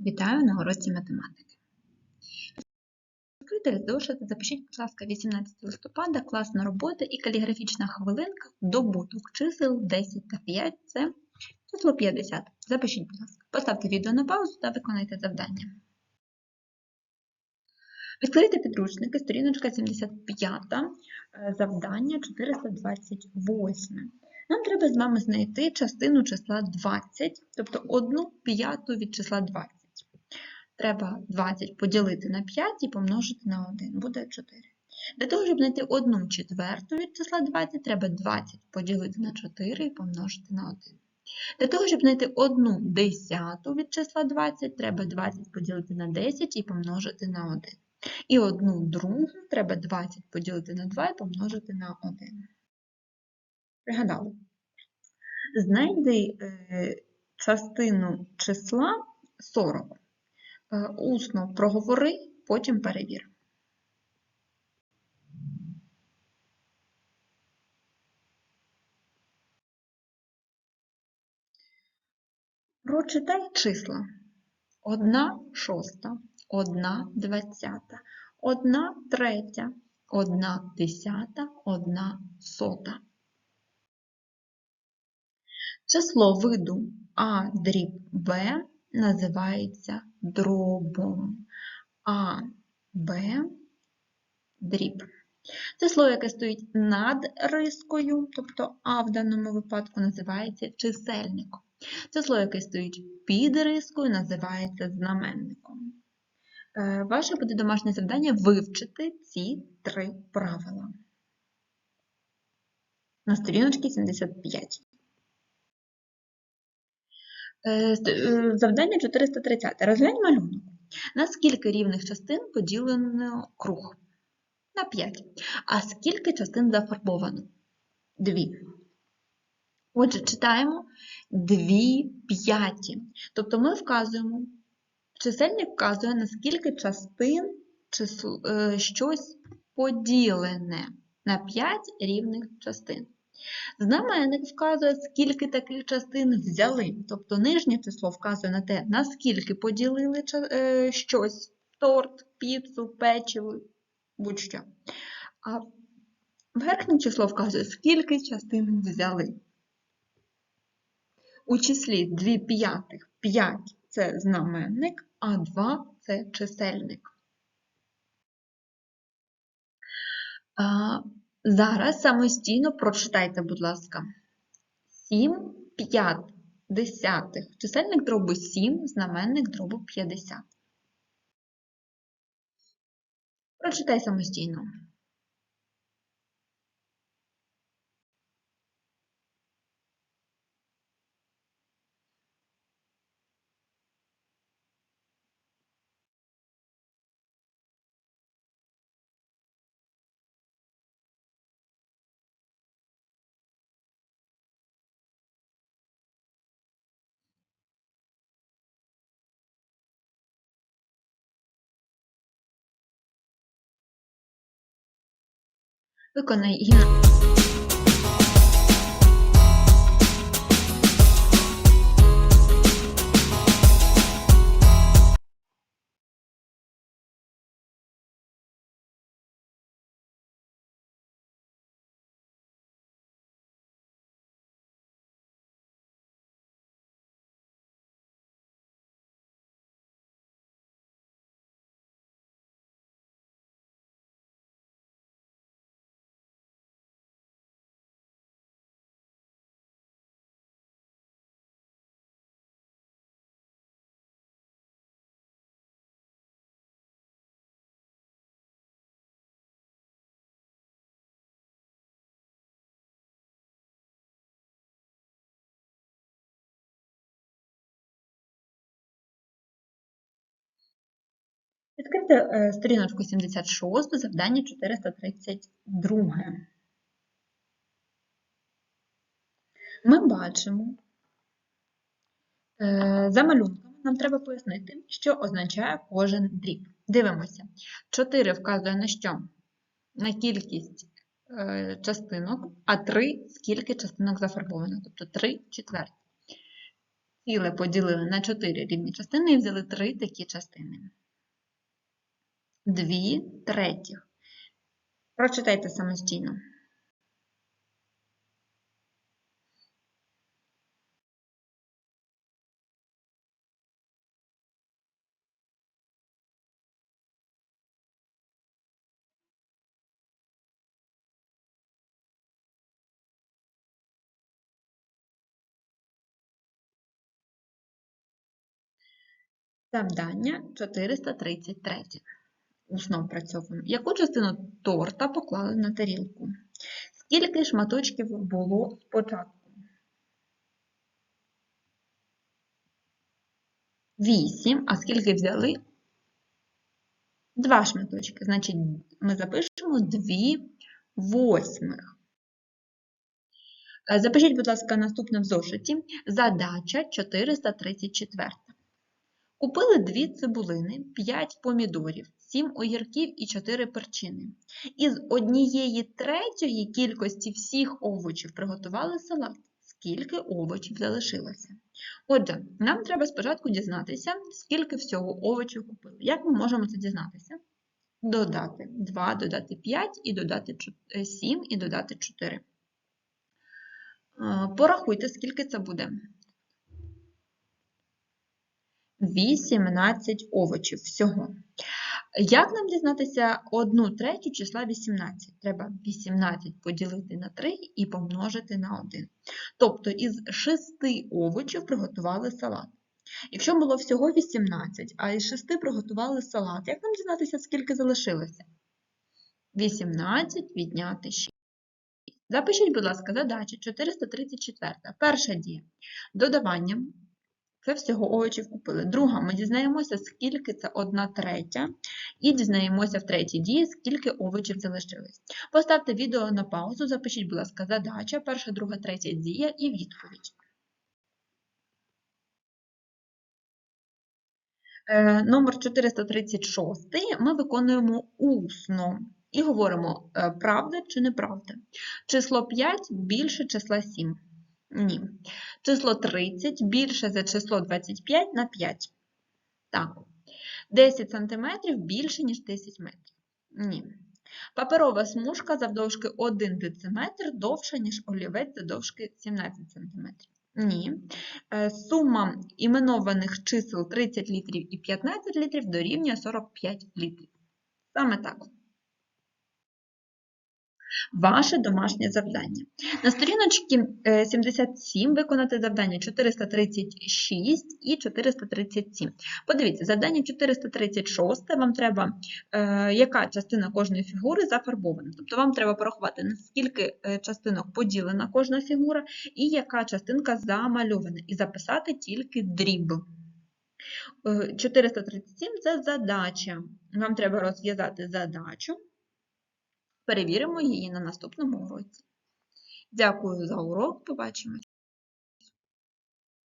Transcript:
Вітаю на уроці математики. Відкрийте зошити, запишіть, будь ласка, 18 листопада, класна робота і каліграфічна хвилинка, добуток чисел 10 та 5 – це число 50. Запишіть, будь ласка. Поставте відео на паузу та виконайте завдання. Відкрийте підручники, сторіночка 75, е, завдання 428. Нам треба з вами знайти частину числа 20, тобто 1 п'яту від числа 20. Треба 20 поділити на 5 і помножити на 1, буде 4. Для того, щоб знайти 1 четверту від числа 20, треба 20 поділити на 4 і помножити на 1. Для того, щоб знайти 1 десяту від числа 20, треба 20 поділити на 10 і помножити на 1. І 1 другу треба 20 поділити на 2 і помножити на 1. Пригадали? Знайди е, частину числа 40. Е, усно проговори, потім перевір. Прочитай числа. 1 шоста, 1 двадцята, 1 третя, 1 десята, 1 сота. Число виду А дріб Б називається дробом. А, Б дріб. Число, яке стоїть над рискою, тобто А в даному випадку називається чисельником. Число, яке стоїть під рискою, називається знаменником. Е, Ваше буде домашнє завдання вивчити ці три правила. На сторіночці 75. Е, Завдання 430. Розглянь малюнок. На скільки рівних частин поділено круг? На 5. А скільки частин зафарбовано? 2. Отже, читаємо 2 п'яті. Тобто ми вказуємо, чисельник вказує, на скільки частин е, щось поділене на 5 рівних частин. Знаменник вказує, скільки таких частин взяли. Тобто нижнє число вказує на те, наскільки поділили е, щось, торт, піцу, печиво, будь-що. А верхнє число вказує, скільки частин взяли. У числі 2 п'ятих 5 це знаменник, а 2 це чисельник. Зараз самостійно прочитайте, будь ласка. 7 5 десятих. Чисельник дробу 7, знаменник дробу 50. Прочитай самостійно. 服の日 е, сторіночку 76, завдання 432. Ми бачимо е, за малюнками, нам треба пояснити, що означає кожен дріб. Дивимося. 4 вказує на що? На кількість е, частинок, а 3 скільки частинок зафарбовано, тобто 3 четверті. Ціле поділили на 4 рівні частини і взяли 3 такі частини. 2 третіх. Прочитайте самостійно. Завдання 433. Усно опрацьовуємо. Яку частину торта поклали на тарілку? Скільки шматочків було спочатку? 8. А скільки взяли? Два шматочки. Значить, ми запишемо 2 восьмих. Е, Запишіть, будь ласка, наступне в зошиті. Задача 434. Купили 2 цибулини, 5 помідорів, 7 огірків і 4 перчини. Із однієї третьої кількості всіх овочів приготували салат. Скільки овочів залишилося? Отже, нам треба спочатку дізнатися, скільки всього овочів купили. Як ми можемо це дізнатися? Додати 2, додати 5 і додати 7 і додати 4. Е, Порахуйте, скільки це буде. 18 овочів всього. Як нам дізнатися 1 третю числа 18? Треба 18 поділити на 3 і помножити на 1. Тобто із 6 овочів приготували салат. Якщо було всього 18, а із 6 приготували салат, як нам дізнатися, скільки залишилося? 18 відняти 6. Запишіть, будь ласка, задача 434. Перша дія. Додаванням це всього овочів купили. Друга, ми дізнаємося, скільки це 1 третя, і дізнаємося в третій дії, скільки овочів залишилось. Поставте відео на паузу, запишіть, будь ласка, задача, перша, друга, третя дія і відповідь. Е, Номер 436 ми виконуємо усно і говоримо, е, правда чи неправда. Число 5 більше числа 7. Ні. Число 30 більше за число 25 на 5. Так. 10 см більше, ніж 10 метрів. Ні. Паперова смужка завдовжки 1 дециметр довша, ніж олівець завдовжки 17 см. Ні. Е, Сума іменованих чисел 30 літрів і 15 літрів дорівнює 45 літрів. Саме так. Ваше домашнє завдання. На сторіночці 77 виконати завдання 436 і 437. Подивіться, завдання 436 вам треба, е, яка частина кожної фігури зафарбована. Тобто вам треба порахувати, наскільки е, частинок поділена кожна фігура, і яка частинка замальована, і записати тільки дріб. Е, 437 це задача. Вам треба розв'язати задачу. Перевіримо її на наступному уроці. Дякую за урок. Побачимось!